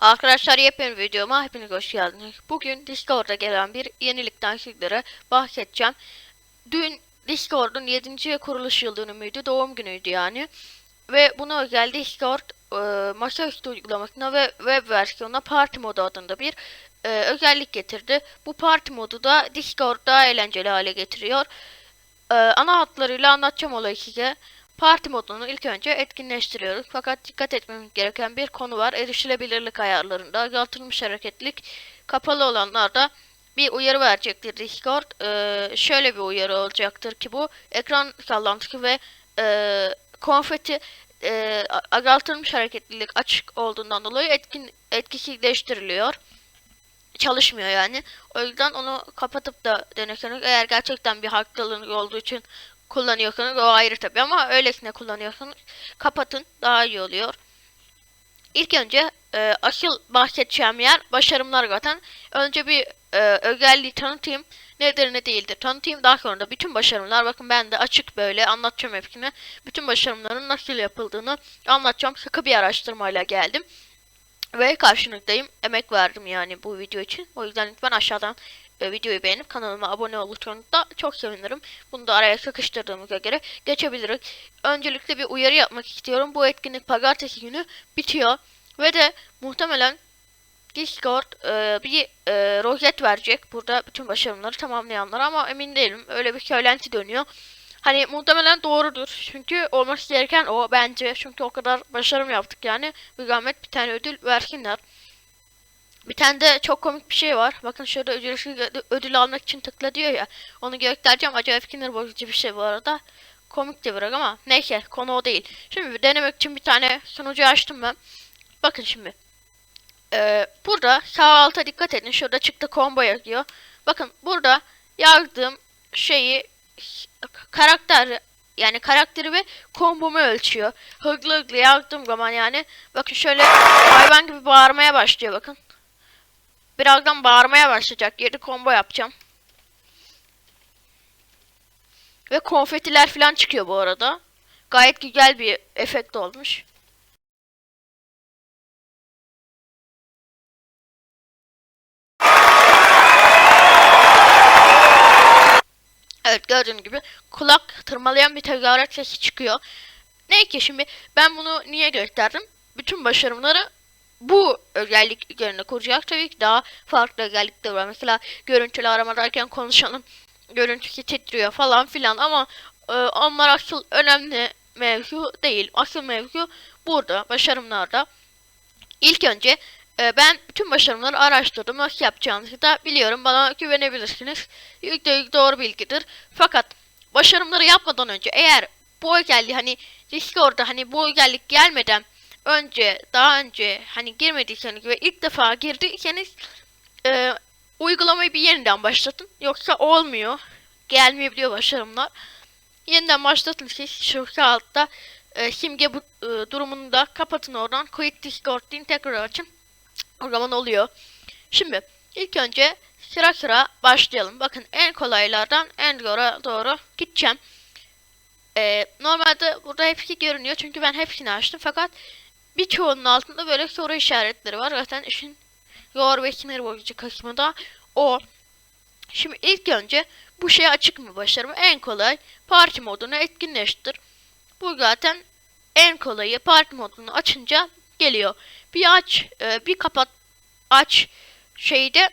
Arkadaşlar yepyeni videoma hepiniz hoş geldiniz. Bugün Discord'a gelen bir yenilikten sizlere bahsedeceğim. Dün Discord'un 7. kuruluş yıl dönümüydü, doğum günüydü yani. Ve buna özel Discord e, masaüstü uygulamasına ve web versiyonuna Party modu adında bir e, özellik getirdi. Bu Party modu da Discord daha eğlenceli hale getiriyor. E, ana hatlarıyla anlatacağım olayı size. Parti modunu ilk önce etkinleştiriyoruz. Fakat dikkat etmemiz gereken bir konu var. Erişilebilirlik ayarlarında azaltılmış hareketlilik kapalı olanlarda bir uyarı verecektir Discord. Ee, şöyle bir uyarı olacaktır ki bu ekran sallantısı ve e, konfeti e, azaltılmış hareketlilik açık olduğundan dolayı etkin etkisizleştiriliyor. Çalışmıyor yani. O yüzden onu kapatıp da deneseniz eğer gerçekten bir haklılığınız olduğu için kullanıyorsanız o ayrı tabii ama öylesine kullanıyorsanız kapatın daha iyi oluyor. İlk önce e, asıl bahsedeceğim yer başarımlar zaten. Önce bir e, özelliği tanıtayım. Nedir ne değildir tanıtayım. Daha sonra da bütün başarımlar bakın ben de açık böyle anlatacağım hepsini. Bütün başarımların nasıl yapıldığını anlatacağım. Sıkı bir araştırmayla geldim. Ve karşınızdayım. Emek verdim yani bu video için. O yüzden lütfen aşağıdan e, videoyu beğenip kanalıma abone olursanız da çok sevinirim. Bunu da araya sıkıştırdığımıza göre geçebiliriz. Öncelikle bir uyarı yapmak istiyorum. Bu etkinlik pazartesi günü bitiyor. Ve de muhtemelen Discord e, bir e, rozet verecek. Burada bütün başarımları tamamlayanlara ama emin değilim. Öyle bir söylenti dönüyor. Hani muhtemelen doğrudur. Çünkü olması gereken o bence. Çünkü o kadar başarım yaptık yani. Bir zahmet bir tane ödül versinler. Bir tane de çok komik bir şey var. Bakın şurada ücretsiz ödü- ödül almak için tıkla diyor ya. Onu göstereceğim. Acayip sinir bozucu bir şey bu arada. Komik de biraz ama neyse konu o değil. Şimdi denemek için bir tane sunucu açtım ben. Bakın şimdi. Ee, burada sağ alta dikkat edin. Şurada çıktı combo yazıyor. Bakın burada yazdığım şeyi karakter yani karakteri ve kombomu ölçüyor. Hızlı hızlı yazdığım zaman yani bakın şöyle hayvan gibi bağırmaya başlıyor bakın. Birazdan bağırmaya başlayacak. 7 combo yapacağım. Ve konfetiler falan çıkıyor bu arada. Gayet güzel bir efekt olmuş. Evet gördüğünüz gibi kulak tırmalayan bir tezahürat sesi çıkıyor. Ne ki şimdi ben bunu niye gösterdim? Bütün başarımları bu özellik üzerine kuracak. Tabii ki daha farklı özellikler var. Mesela görüntülü aramadayken konuşalım. Görüntüsü titriyor falan filan ama e, onlar asıl önemli mevzu değil. Asıl mevzu burada başarımlarda. İlk önce e, ben bütün başarımları araştırdım. Nasıl yapacağınızı da biliyorum. Bana güvenebilirsiniz. Yüzde yüz doğru bilgidir. Fakat başarımları yapmadan önce eğer bu özelliği hani Discord'da hani bu özellik gelmeden önce daha önce hani girmediyseniz ve ilk defa girdiyseniz e, uygulamayı bir yeniden başlatın. Yoksa olmuyor. Gelmeyebiliyor başarımlar. Yeniden başlatın siz şu sağ altta e, simge bu e, durumunu kapatın oradan. Quit Discord deyin tekrar açın. O zaman oluyor. Şimdi ilk önce sıra sıra başlayalım. Bakın en kolaylardan en zora doğru gideceğim. Ee, normalde burada hepsi görünüyor çünkü ben hepsini açtım fakat birçoğunun altında böyle soru işaretleri var. Zaten işin zor ve sinir bozucu kısmı da o. Şimdi ilk önce bu şey açık mı başarımı? En kolay parti modunu etkinleştir. Bu zaten en kolayı parti modunu açınca geliyor. Bir aç, e, bir kapat, aç şeyde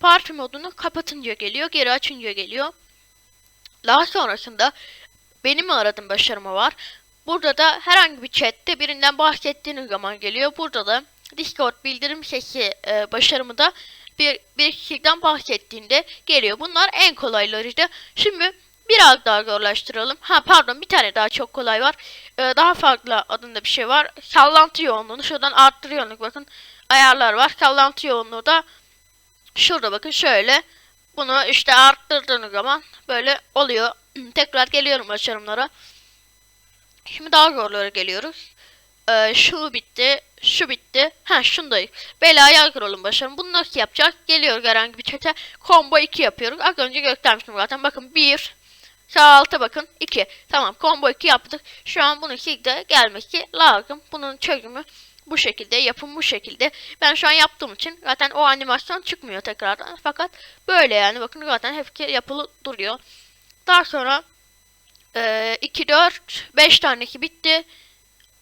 parti modunu kapatınca geliyor, geri açınca geliyor. Daha sonrasında benim aradım başarımı var. Burada da herhangi bir chatte birinden bahsettiğiniz zaman geliyor. Burada da Discord bildirim sesi e, başarımı da bir, bir kişiden bahsettiğinde geliyor. Bunlar en kolaylarıydı. Şimdi biraz daha zorlaştıralım. Ha pardon bir tane daha çok kolay var. Ee, daha farklı adında bir şey var. Sallantı yoğunluğunu şuradan arttırıyorsunuz. Bakın ayarlar var. Sallantı yoğunluğu da şurada bakın şöyle. Bunu işte arttırdığınız zaman böyle oluyor. Tekrar geliyorum başarımlara. Şimdi daha zorlara geliyoruz. Ee, şu bitti. Şu bitti. Ha şundayız. Belaya yazıralım başarım. Bunu nasıl yapacağız? Geliyor herhangi bir çete. Combo 2 yapıyoruz. Az önce göstermiştim zaten. Bakın 1. Sağ alta bakın. 2. Tamam combo 2 yaptık. Şu an bunun de gelmesi lazım. Bunun çözümü bu şekilde, yapım bu şekilde. Ben şu an yaptığım için zaten o animasyon çıkmıyor tekrardan. Fakat böyle yani bakın zaten hep yapılı duruyor. Daha sonra e, 2, 4, 5 taneki bitti.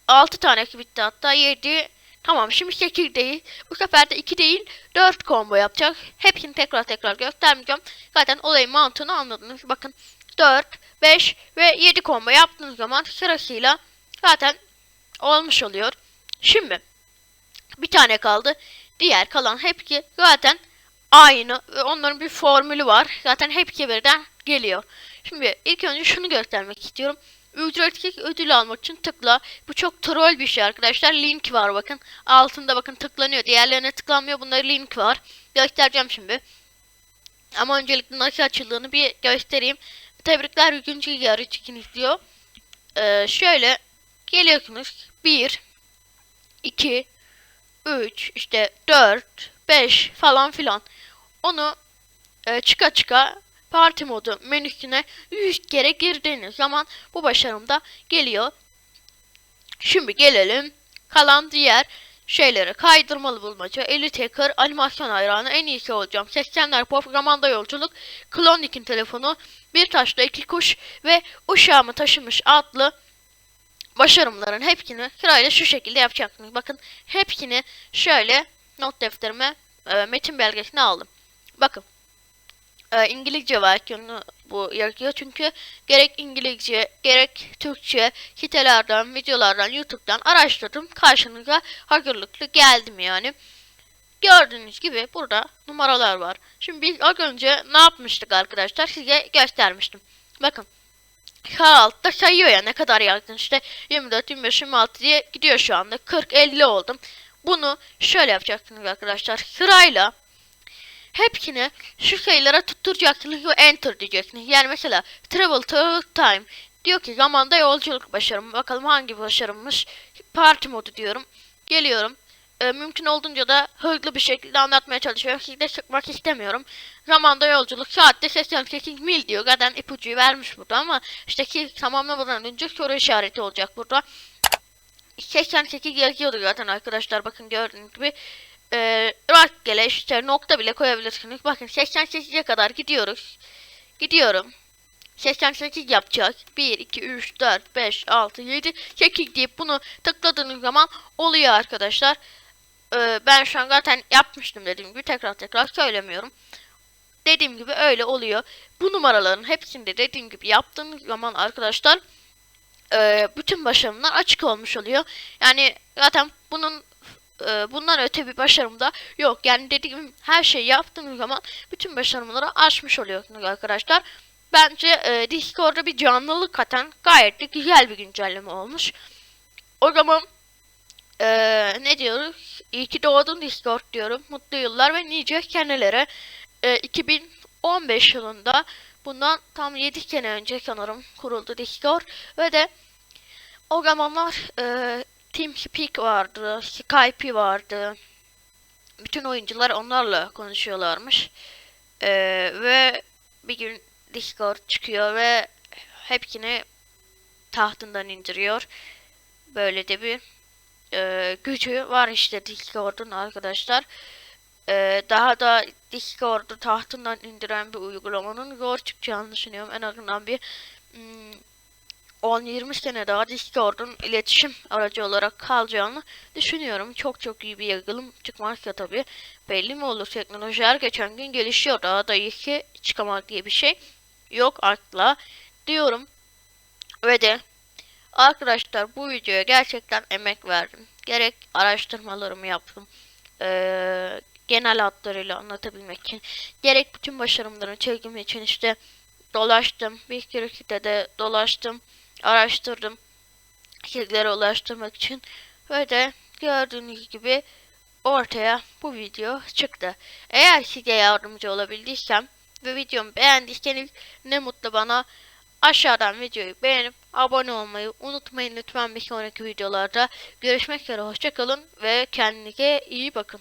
6 taneki bitti hatta 7. Tamam şimdi 8 değil. Bu sefer de 2 değil 4 combo yapacak. Hepsini tekrar tekrar göstermeyeceğim. Zaten olayın mantığını anladınız. Bakın 4, 5 ve 7 combo yaptığınız zaman sırasıyla zaten olmuş oluyor. Şimdi bir tane kaldı. Diğer kalan hepsi zaten aynı. Onların bir formülü var. Zaten hepsi birden geliyor. Şimdi ilk önce şunu göstermek istiyorum. Ücretsiz ödül almak için tıkla. Bu çok troll bir şey arkadaşlar. Link var bakın. Altında bakın tıklanıyor. Diğerlerine tıklanmıyor. Bunda link var. Göstereceğim şimdi. Ama öncelikle nasıl açıldığını bir göstereyim. Tebrikler 100. yarı için diyor. Ee, şöyle geliyorsunuz. 1 2 3 işte 4 5 falan filan. Onu e, çıka çıka parti modu menüsüne 100 kere girdiğiniz zaman bu başarım da geliyor. Şimdi gelelim kalan diğer şeylere. Kaydırmalı bulmaca, Elite Hacker, animasyon hayranı, en iyisi olacağım. 80'ler pop, zamanda yolculuk, Klondike'in telefonu, bir taşla iki kuş ve uşağımı taşımış adlı başarımların hepsini sırayla şu şekilde yapacaksınız. Bakın hepsini şöyle not defterime e, metin belgesine aldım. Bakın e, İngilizce versiyonu bu yazıyor çünkü gerek İngilizce gerek Türkçe sitelerden, videolardan, YouTube'dan araştırdım. Karşınıza hazırlıklı geldim yani. Gördüğünüz gibi burada numaralar var. Şimdi biz az önce ne yapmıştık arkadaşlar size göstermiştim. Bakın sağ altta sayıyor ya ne kadar yaktın işte 24, 25, 26 diye gidiyor şu anda 40, 50 oldum. Bunu şöyle yapacaksınız arkadaşlar sırayla hepsini şu sayılara tutturacaksınız ve enter diyeceksiniz. Yani mesela travel to time diyor ki zamanda yolculuk başarımı. Bakalım hangi başarımmış. Parti modu diyorum. Geliyorum. Ee, mümkün olduğunca da hızlı bir şekilde anlatmaya çalışıyorum. Sizde sıkmak istemiyorum. Zamanda yolculuk saatte 88 mil diyor. Zaten ipucuyu vermiş burada ama işte ki tamamlamadan önce soru işareti olacak burada. 88 yazıyordu zaten arkadaşlar bakın gördüğünüz gibi e, rastgele işte nokta bile koyabilirsiniz. Bakın 88'e kadar gidiyoruz. Gidiyorum. 88 yapacak. 1, 2, 3, 4, 5, 6, 7, 8 deyip bunu tıkladığınız zaman oluyor arkadaşlar. Ee, ben şu an zaten yapmıştım dediğim gibi tekrar tekrar söylemiyorum. Dediğim gibi öyle oluyor. Bu numaraların hepsinde dediğim gibi yaptığınız zaman arkadaşlar e, bütün başarımlar açık olmuş oluyor. Yani zaten bunun e, bundan öte bir başarım da yok. Yani dediğim her şeyi yaptığınız zaman bütün başarımları açmış oluyorsunuz arkadaşlar. Bence e, Discord'da bir canlılık katan gayet de güzel bir güncelleme olmuş. O zaman e, ne diyoruz? İyi ki doğdun Discord diyorum. Mutlu yıllar ve nice kenelere. E, 2015 yılında bundan tam 7 sene önce sanırım kuruldu Discord ve de o zamanlar e, TeamSpeak vardı, Skype vardı. Bütün oyuncular onlarla konuşuyorlarmış. Ee, ve bir gün Discord çıkıyor ve hepsini tahtından indiriyor. Böyle de bir e, gücü var işte Discord'un arkadaşlar. E, daha da Discord'u tahtından indiren bir uygulamanın zor çıkacağını düşünüyorum. En azından bir hmm, 10-20 sene daha Discord'un iletişim aracı olarak kalacağını düşünüyorum. Çok çok iyi bir yazılım çıkmazsa tabi belli mi olur? Teknoloji her geçen gün gelişiyor. Daha da iyi ki çıkamak diye bir şey yok akla diyorum. Ve de arkadaşlar bu videoya gerçekten emek verdim. Gerek araştırmalarımı yaptım. Ee, genel hatlarıyla anlatabilmek için. Gerek bütün başarımlarını çekmek için işte dolaştım. Bir sürü sitede dolaştım araştırdım. Sizlere ulaştırmak için. Ve de gördüğünüz gibi ortaya bu video çıktı. Eğer size yardımcı olabildiysem ve videomu beğendiyseniz ne mutlu bana. Aşağıdan videoyu beğenip abone olmayı unutmayın lütfen bir sonraki videolarda. Görüşmek üzere hoşçakalın ve kendinize iyi bakın.